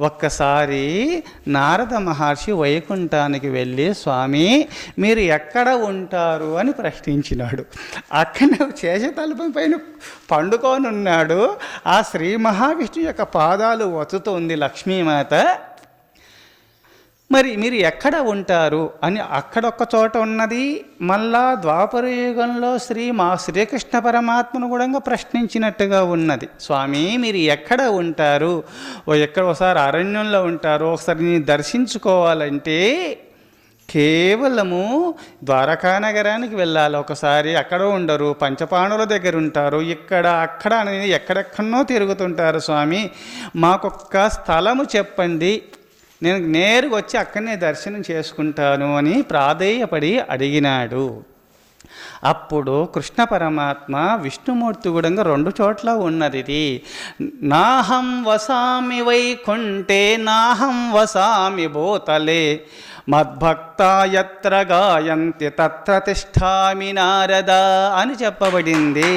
ఒక్కసారి నారద మహర్షి వైకుంఠానికి వెళ్ళి స్వామి మీరు ఎక్కడ ఉంటారు? అని ప్రశ్నించినాడు. అక్కడే శేషతల్పం పైన పండుకోనున్నాడు. ఆ శ్రీ మహావిష్ణు యొక్క పాదాలు వతుతోంది లక్ష్మీమాత. మరి మీరు ఎక్కడ ఉంటారు అని అక్కడొక్క చోట ఉన్నది మళ్ళా ద్వాపర యుగంలో శ్రీ మా శ్రీకృష్ణ పరమాత్మను కూడా ప్రశ్నించినట్టుగా ఉన్నది. స్వామి మీరు ఎక్కడ ఉంటారు? ఓ ఎక్కడ ఒకసారి అరణ్యంలో ఉంటారు ఒకసారి నేను దర్శించుకోవాలంటే కేవలము ద్వారకా నగరానికి వెళ్ళాలి. ఒకసారి అక్కడ ఉండరు పంచపాండవుల దగ్గర ఉంటారు ఇక్కడ అక్కడ అనేది ఎక్కడెక్కడనో తిరుగుతుంటారు స్వామి. మాకొక్క స్థలము చెప్పండి. నేను నేరుగా వచ్చి అక్కడనే దర్శనం చేసుకుంటాను అని ప్రాధేయపడి అడిగినాడు. అప్పుడు కృష్ణ పరమాత్మ విష్ణుమూర్తి కూడా రెండు చోట్ల ఉన్నది నాహం వసామి వైకుంఠే నాహం వసామి భూతలే మద్భక్త ఎత్ర గాయంతి తత్ర తిష్టామి నారద అని చెప్పబడింది.